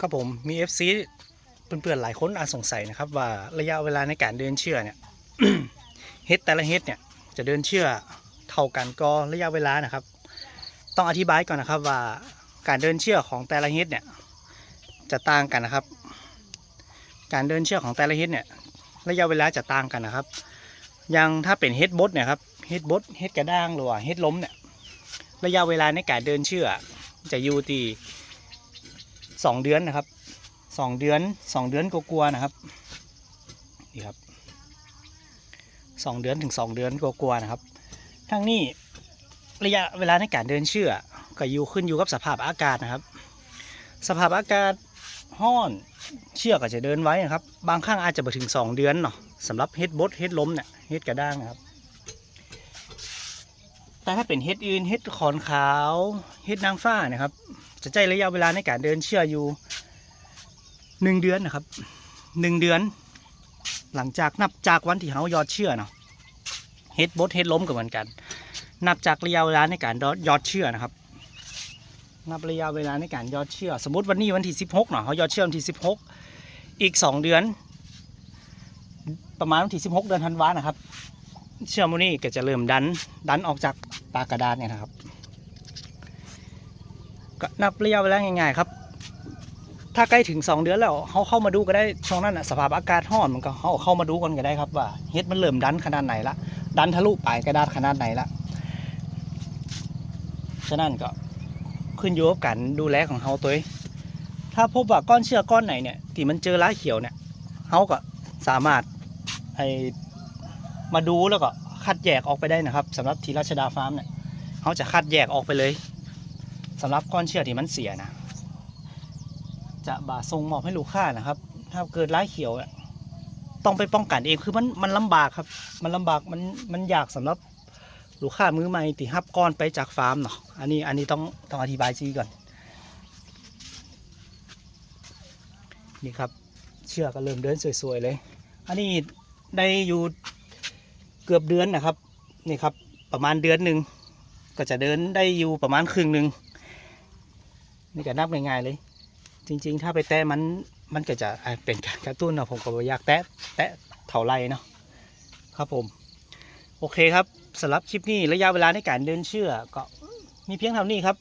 ครับผมมี FC เพื่อนๆหลายคนอาจสงสัยนะครับว่าระยะเวลาในการเดินเชื่อเนี่ยเฮ็ดแต่ละเฮ็ดเนี่ยจะเดินเชื่อเท่ากันก็ระยะเวลานะครับ ต้องอธิบายก่อนนะครับว่าการเดินเชื่อของแต่ละเฮ็ดเนี่ยจะต่างกันนะครับ การเดินเชือกของแต่ละเฮ็ดเนี่ยระยะเวลาจะต่างกันนะครับ อย่างถ้าเป็นเฮ็ดบดเนี่ยครับเฮ็ดบดเฮ็ดกระด้างหรือว่าเฮ็ดล้มเนี่ยระยะเวลาในการเดินเชือกจะอยู่ที่ สองเดือนนะครับสองเดือนสองเดือนกลัวๆนะครับนี่ครับสองเดือนถึงสองเดือนกลัวๆนะครับ ทั้งนี้ระยะเวลาในการเดินเชื่อกก็อยู่ขึ้นอยู่กับสภาพอากาศนะครับ สภาพอากาศห้อนเชือกอาจจะเดินไว้นะครับ บางครั้งอาจจะไปถึง 2 เดือนเนาะสำหรับเฮ็ดบดเฮ็ดล้มเนี่ยเฮ็ดกระด้างนะครับ แต่ถ้าเป็นเฮ็ดอื่นเฮ็ดขอนขาวเฮ็ดนางฟ้านะครับ จะใช้ระยะเวลาในการเดินเชื่ออยู่หนึ่งเดือนนะครับหนึ่งเดือน หลังจากนับจากวันที่เขายอดเชื่อเนาะเฮ็ดบดเฮ็ดล้มก็เหมือนกัน นับจากระยะเวลาในการยอดเชื่อนะครับ นับระยะเวลาในการยอดเชื่อ สมมติวันนี้วันที่16เนาะเขายอดเชื่อวันที่ 16 อีก 2 เดือน ประมาณวันที่ 16 เดือนธันวานะครับ เชื่อมันนี่ก็จะเริ่มดันดันออกจากปากกระดานเนี่ยนะครับ ก็นับระยะเวลาง่ายๆครับ ถ้าใกล้ถึง 2 เดือนแล้วเขาเข้ามาดูก็ได้ช่วงนั้นนะสภาพอากาศร้อนมันก็เขาเข้ามาดูกันก็ได้ครับว่าเฮ็ดมันเริ่มดันขนาดไหนละดันทะลุปลายกระดาษขนาดไหนละฉะนั้นก็ขึ้นอยู่กับการดูแลของเขาตัวเองถ้าพบว่าก้อนเชือกก้อนไหนเนี่ยที่มันเจอร้าเขียวเนี่ยเขาก็สามารถไอมาดูแล้วก็คัดแยกออกไปได้นะครับสำหรับทีราชดาฟาร์มเนี่ยเขาจะคัดแยกออกไปเลย สำหรับก้อนเชือกที่มันเสียนะ จะบาส่งมอบให้ลูกค้านะครับ ถ้าเกิดร้ายเขียวต้องไปป้องกันเองคือมันมันลำบากครับ มันลำบากมันมันยากสำหรับลูกค้ามือใหม่ที่ฮับก้อนไปจากฟาร์มเนาะอันนี้อันนี้ต้องต้องอธิบายจีก่อน นี่ครับ เชือกก็เริ่มเดินสวยๆเลย อันนี้ได้อยู่เกือบเดือนนะครับนี่ครับประมาณเดือนหนึ่งก็จะเดินได้อยู่ประมาณครึ่งหนึ่ง นี่ก็นับง่ายๆเลย จริง ๆ ถ้าไปแตะมันมันก็จะเป็นการกระตุ้นเนาะผมก็อยากแตะแตะเท่าไรเนาะครับผมโอเคครับสำหรับคลิปนี้ระยะเวลาในการเดินเชื่อก็มีเพียงเท่านี้ครับ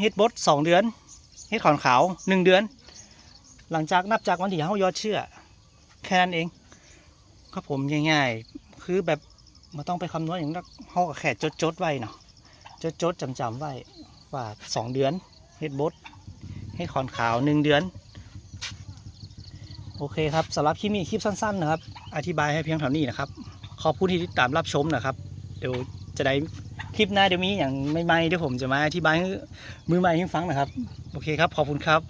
เฮ็ดบดสองเดือนเฮ็ดขอนขาวหนึ่งเดือน หลังจากนับจากวันที่เขายอดเชื่อ แค่นั้นเอง ครับผมง่ายๆ คือแบบมาต้องไปคำนวณอย่างนั้นเขาก็แค่จดจดๆไว้เนาะจดจดจำจำๆไว้ว่าสองเดือนเฮ็ดบด ให้ขอนขาวหนึ่งเดือน โอเคครับสำหรับคลิปนี้คลิปสั้นๆนะครับ อธิบายให้เพียงเท่านี้นะครับ ขอบคุณที่ติดตามรับชมนะครับ เดี๋ยวจะได้คลิปหน้าเดี๋ยวมีอย่างใหม่ๆเดี๋ยวผมจะมาอธิบายให้มือใหม่ให้ฟังนะครับ โอเคครับ ขอบคุณครับ